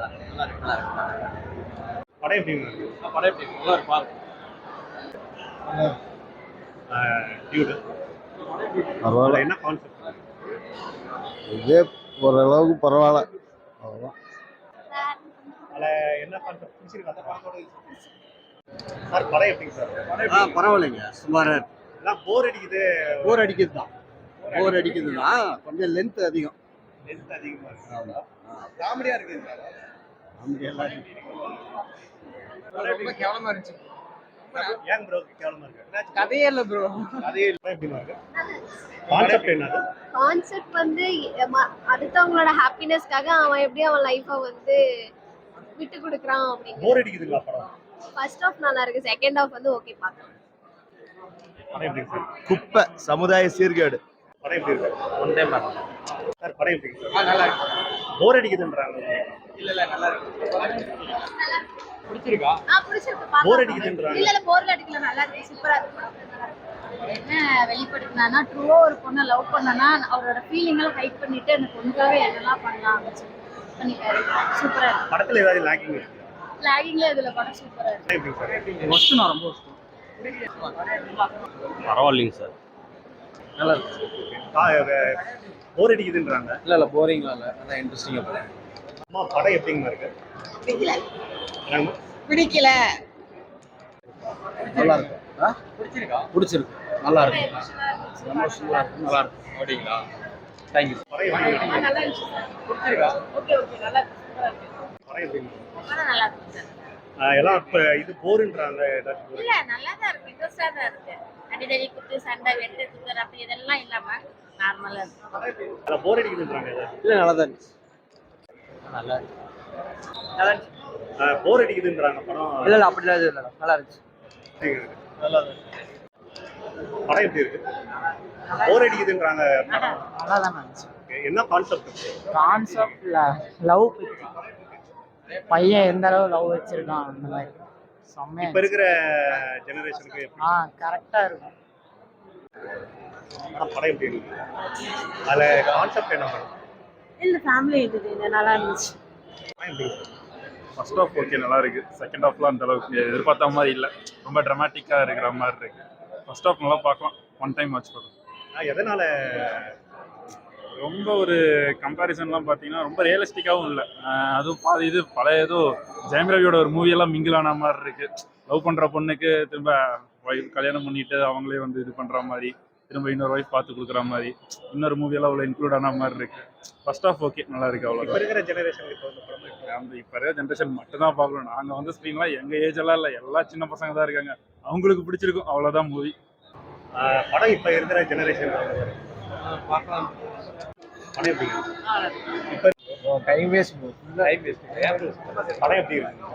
இருக்கு? படம் எப்படி நல்லா பரவாயில்ல. என்ன கான்செப்ட் இதே ஓரளவுக்கு பரவாயில்ல. அவ்வளோதான் என்ன கான்செப்ட் பிடிச்சிருக்கா அந்த படத்தோட சார் படம் எப்படிங்க சார்? ஆ பரவாயில்லைங்க. சுமாராக எல்லாம் போர் அடிக்குது. போர் அடிக்குது தான் போர் அடிக்குது தான் கொஞ்சம் லென்த் அதிகம். லென்த் அதிகமாக இருக்கு. காமெடியா இருக்கு ரொம்ப கேவலமா இருந்துச்சு. ஏன் ப்ரோ கேவலமா இருக்கு? கதையே இல்ல ப்ரோ அதே எப்படிமா இருக்கு? கான்செப்ட் என்னது கான்செப்ட் வந்து அடுத்தவங்களோட ஹாப்பினஸ்க்காக அவன் எப்படி அவன் லைஃபை வந்து விட்டு கொடுக்குறான் அப்படின்னு போர் அடிக்குதுங்களா படம்? ஃபர்ஸ்ட் ஆஃப் நல்லா இருக்கு. செகண்ட் ஆஃப் வந்து ஓகே பார்க்கலாம். குப்பை சமுதாய சீர்கேடு. படம் எப்படி இருக்கு? ஒன் டைம் பார்க்கலாம். சார் படம் எப்படி சார் நல்லா இருக்கு. போர் அடிக்குதுன்றாங்க. இல்ல இல்ல நல்லா இருக்கு. பிடிச்சிருக்கா? ஆ பிடிச்சிருக்கு. போர் அடிக்குதுன்றாங்க. இல்ல இல்ல போர்ல அடிக்கல. நல்லா இருக்கு. சூப்பரா இருக்கு. என்ன வெளிப்படுத்தினா ட்ரூவா ஒரு பொண்ணை லவ் பண்ணனா அவரோட ஃபீலிங் எல்லாம் ஹைட் பண்ணிட்டு அந்த பொண்ணுக்காக என்னெல்லாம் பண்ணலாம் அப்படின்னு சொல்லி பண்ணிட்டாரு. சூப்பரா இருக்கு. படத்துல ஏதாவது இருக்கு? லாகிங்ல இதுல படம் சூப்பரா இருக்கு. ஒஸ்ட் நான் ரொம்ப பரவாயில்லைங்க சார். நல்லா இருக்கு. போர் அடிக்குதுன்றாங்க. இல்ல இல்ல போரிங்லாம் இல்ல. நல்லா இன்ட்ரெஸ்டிங்கா படம் அம்மா படம் எப்படிங்கம்மா இருக்கு? என்னங்கம்மா? பிடிக்கல. நல்லா இருக்கு. ஆ? பிடிச்சிருக்கா? பிடிச்சிருக்கு. நல்லா இருக்கு. எமோஷனலா இருக்கு. நல்லா இருக்கு. அப்படிங்களா? தேங்க்யூ படம் எப்படி இருக்கு? நல்லா இருந்துச்சு பிடிச்சிருக்கா? Okay okay. நல்லா இருக்கு. சூப்பரா இருக்கு. படம் எப்படி இருக்கு? படம் நல்லா இருக்கு எல்லாம் இப்ப இது போருன்றாங்க இல்ல நல்லா தான் இருக்கு. இன்ட்ரெஸ்டா தான் இருக்கு. அடிதடி குத்து சண்டை வெட்டு குத்துற அப்படி இதெல்லாம் இல்லாம இருக்கு. அதில் போர் அடிக்குதுன்றாங்க இல்ல நல்லா தான் இருந்துச்சு நல்லா இருக்கு. நல்லா இருந்துச்சு போர் அடிக்குதுன்றாங்க படம். இல்ல இல்ல அப்படிலாம் எதுவும் இல்ல நல்லா இருந்துச்சு. எப்படி இருக்கு? படம் எப்படி இருக்கு? போர் அடிக்குதுன்றாங்க. நல்லா தான் இருந்துச்சு. என்ன கான்செப்ட் கான்செப்ட் லவ் பையன் எந்த அளவு லவ் வச்சிருக்கான் அந்த மாதிரி. செம்மையா இப்ப இருக்கிற ஜெனரேஷனுக்கு ஆ கரெக்டா இருக்கும். ஆனா படம் எப்படி இருக்கு அதுல கான்செப்ட் என்ன படம் இல்ல ஃபேமிலி இது நல்லா இருந்துச்சு. படம் எப்படி? இருக்கு? ஃபர்ஸ்ட் ஆஃப் ஓகே நல்லா இருக்கு. செகண்ட் ஹாஃப்லாம் அந்த அளவுக்கு எதிர்பார்த்த மாதிரி இல்லை. ரொம்ப ட்ராமாட்டிக்காக இருக்கிற மாதிரி இருக்கு. ஃபர்ஸ்ட் ஆஃப் நல்லா பார்க்கலாம். ஒன் டைம் வாட்ச் பண்ணலாம் ஆஹ் எதனால? ரொம்ப ஒரு கம்பேரிசன்லாம் பார்த்தீங்கன்னா ரொம்ப ரியலிஸ்டிக்காகவும் இல்லை. அதுவும் பாதி இது பழைய ஏதோ ஜெயம் ரவியோட ஒரு மூவியெல்லாம் மிங்கிள் ஆன மாதிரி இருக்கு. லவ் பண்ணுற பொண்ணுக்கு திரும்ப கல்யாணம் பண்ணிட்டு அவங்களே வந்து இது பண்ணுற மாதிரி. திரும்ப இன்னொரு ஒய்ஃப் பார்த்து கொடுக்குற மாதிரி இன்னொரு மூவியெல்லாம் அவ்வளோ இன்க்ளூட் ஆன மாதிரி இருக்கு. ஃபர்ஸ்ட் ஆஃப் ஓகே நல்லா இருக்கு இப்ப அவ்வளோதான் இருக்கிற எப்படி? அந்த இப்போ இருக்கிற ஜென்ரேஷன் மட்டும் தான் பார்க்கணும். நாங்கள் வந்து ஸ்க்ரீன்லாம் எங்கள் ஏஜ் எல்லாம் இல்லை. எல்லா சின்ன பசங்க தான் இருக்காங்க. அவங்களுக்கு பிடிச்சிருக்கும். அவ்வளோதான் மூவி படம் இப்ப இருக்கிற ஜெனரேஷன் பார்க்கலாம். படம் எப்படி இருக்கு? டைம் வேஸ்ட் டைம் வேஸ்ட் படம் எப்படி இருக்கு?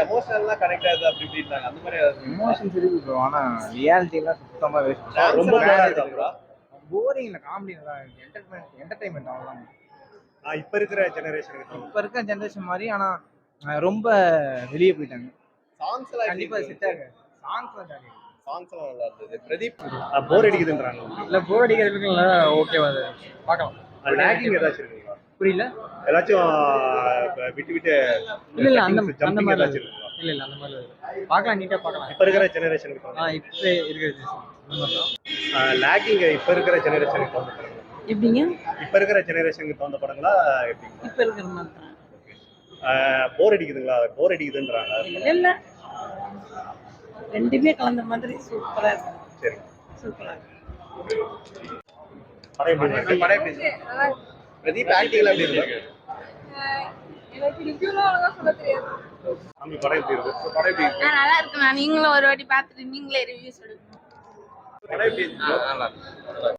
எமோஷனல்லாம் கனெக்ட் ஆகுது அப்படி இப்படின்றாங்க அந்த மாதிரி எமோஷன்ஸ் இருக்கு ப்ரோ ஆனா ரியாலிட்டிலாம் சுத்தமா வேஸ்ட் ரொம்ப? போரிங் இல்ல காமெடி நல்லா என்டர்டைன்மெண்ட் என்டர்டைன்மெண்ட் இப்ப இருக்கிற ஜெனரேஷனுக்கு இப்ப இருக்க ஜெனரேஷன் மாதிரி ஆனா அஹ், ரொம்ப வெளியே போயிட்டாங்க. சாங்ஸ் எல்லாம் கண்டிப்பா செட் ஆகு சாங்ஸ்லாம் ஜாலி சாங்ஸ் எல்லாம் நல்லா இருந்தது. பிரதீப் போர் அடிக்குதுன்றாங்க. இல்ல போர் அடிக்கிறதுக்கு இல்ல ஓகேவா அது. பார்க்கலாம். லேக்கிங் ஏதாச்சும் இருக்குங்களா? புரியல. ஏதாச்சும் விட்டு விட்டு இல்ல இல்ல அந்த அந்த மாதிரி ஏதாச்சும் இல்ல. இல்ல அந்த மாதிரி. பார்க்கலாம் நீட்டா பார்க்கலாம். இப்ப இருக்கிற ஜெனரேஷனுக்கு ஆ இப்ப மாதிரி தான். லேக்கிங் இப்ப இருக்கிற ஜெனரேஷனுக்கு தகுந்த படங்களா? எப்படிங்க? இப்ப இருக்கிற ஜெனரேஷனுக்கு தகுந்த படங்களா எப்படி இப்ப இருக்கிற மாதிரி போர் அடிக்குதுங்களா? போர் அடிக்குதுன்றாங்க. இல்ல இல்ல. ரெண்டுமே கலந்த மாதிரி சூப்பரா இருக்கு. சரி. சூப்பரா இருக்கு? பிரதீப் ஆக்டிங்ல எப்படி இருக்கு? எனக்கு ரிவ்யூலாம் சொல்ல தெரியாது. நல்லா இருக்குண்ணா நீங்களும் ஒரு வாட்டி பார்த்துட்டு நீங்களே ரிவ்யூ சொல்லுங்க